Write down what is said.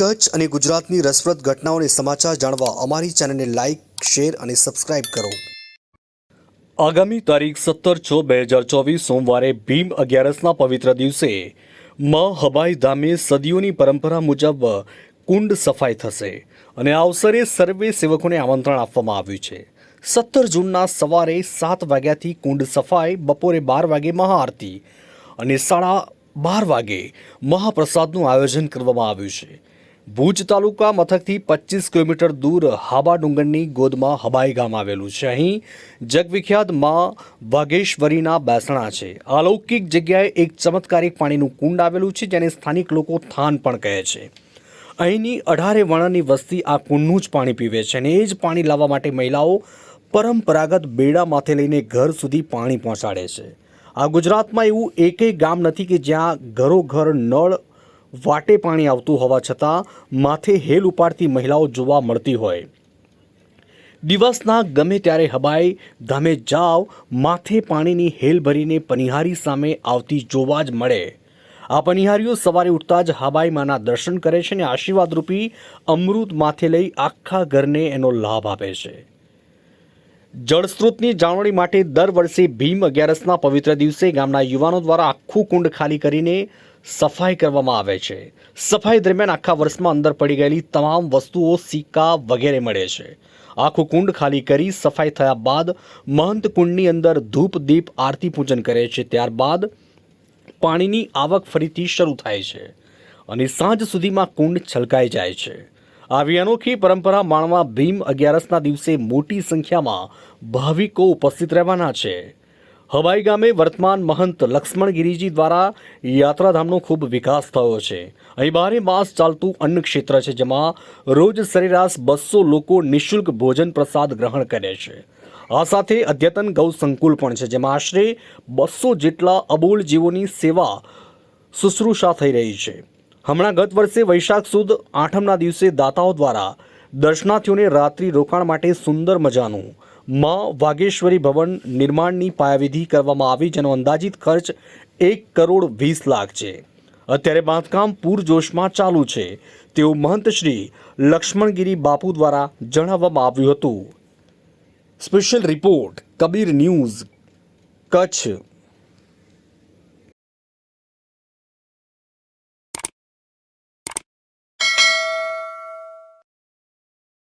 કચ્છ અને ગુજરાતની રસપ્રદ ઘટનાઓને સમાચાર જાણવા અમારી ચેનલને લાઇક શેર અને સબસ્ક્રાઇબ કરો. આગામી તારીખ સત્તર છ બે હજાર ચોવીસ સોમવારે ભીમ અગિયારસના પવિત્ર દિવસે માં હબાઈ ધામે સદીઓની પરંપરા મુજબ કુંડ સફાઈ થશે અને આ અવસરે સર્વે સેવકોને આમંત્રણ આપવામાં આવ્યું છે. સત્તર જૂનના સવારે સાત વાગ્યાથી કુંડ સફાઈ, બપોરે બાર વાગે મહાઆરતી અને સાડા બાર વાગે મહાપ્રસાદનું આયોજન કરવામાં આવ્યું છે. ભુજ તાલુકા મથકથી પચીસ કિલોમીટર દૂર હાબા ડુંગરની ગોદમાં હબાઈ ગામ આવેલું છે. અહીં જગવિખ્યાતમાં વાઘેશ્વરીના બેસણા છે. અલૌકિક જગ્યાએ એક ચમત્કારિક પાણીનું કુંડ આવેલું છે, જેને સ્થાનિક લોકો થાન પણ કહે છે. અહીંની અઢારે વર્ણની વસ્તી આ કુંડનું જ પાણી પીવે છે અને એ જ પાણી લાવવા માટે મહિલાઓ પરંપરાગત બેડામાંથી લઈને ઘર સુધી પાણી પહોંચાડે છે. આ ગુજરાતમાં એવું એકેય ગામ નથી કે જ્યાં ઘરોઘર, નળ વાટે પાણી આવતું હોવા છતાં માથે હેલ ઉપાડતી મહિલાઓ જોવા મળતી હોય. દિવસના ગમે ત્યારે હબાઈ, ધામે જાવ, માથે પાણીની હેલ ભરીને પનિહારી સામે આવતી જોવા જ મળે. આ પનિહારીઓ સવારે ઉઠતા જ હબાઈ માના દર્શન કરે છે અને આશીર્વાદરૂપી અમૃત માથે લઈ આખા ઘરને એનો લાભ આપે છે. જળસ્ત્રોતની જાળવણી માટે દર વર્ષે ભીમ અગિયારસના પવિત્ર દિવસે ગામના યુવાનો દ્વારા આખું કુંડ ખાલી કરીને સફાઈ કરવામાં આવે છે. સફાઈ દરમિયાન આખા વર્ષમાં અંદર પડી ગયેલી તમામ વસ્તુઓ, સિક્કા વગેરે મળે છે. આખું કુંડ ખાલી કરી સફાઈ થયા બાદ મહંત કુંડની અંદર ધૂપ, દીપ, આરતી પૂજન કરે છે. ત્યારબાદ પાણીની આવક ફરીથી શરૂ થાય છે અને સાંજ સુધીમાં કુંડ છલકાઈ જાય છે. આવી અનોખી પરંપરા માણવા ભીમ અગિયારસના દિવસે મોટી સંખ્યામાં ભાવિકો ઉપસ્થિત રહેવાના છે. હવાઈ ગામે વર્તમાન મહંત લક્ષ્મણગીરીજી દ્વારા યાત્રાધામનો ખૂબ વિકાસ થયો છે. અહીં બારે માસ ચાલતું અન્ન ક્ષેત્ર છે, જેમાં રોજ સરેરાશ બસો લોકો નિઃશુલ્ક ભોજન પ્રસાદ ગ્રહણ કરે છે. આ સાથે અદ્યતન ગૌ સંકુલ પણ છે, જેમાં આશરે બસો જેટલા અબોલ જીવોની સેવા શુશ્રૂષા થઈ રહી છે. હમણાં ગત વર્ષે વૈશાખ સુદ આઠમના દિવસે દાતાઓ દ્વારા દર્શનાર્થીઓને રાત્રિ રોકાણ માટે સુંદર મજાનું માં વાગેશ્વરી ભવન નિર્માણની પાયાવિધિ કરવામાં આવી, જેનો અંદાજિત ખર્ચ એક કરોડ વીસ લાખ છે. અત્યારે બાંધકામ પૂરજોશમાં ચાલુ છે. તેવું મહંત શ્રી લક્ષ્મણગીરી બાપુ દ્વારા જણાવવામાં આવ્યું હતું. Special report, Kabir news, Kutch.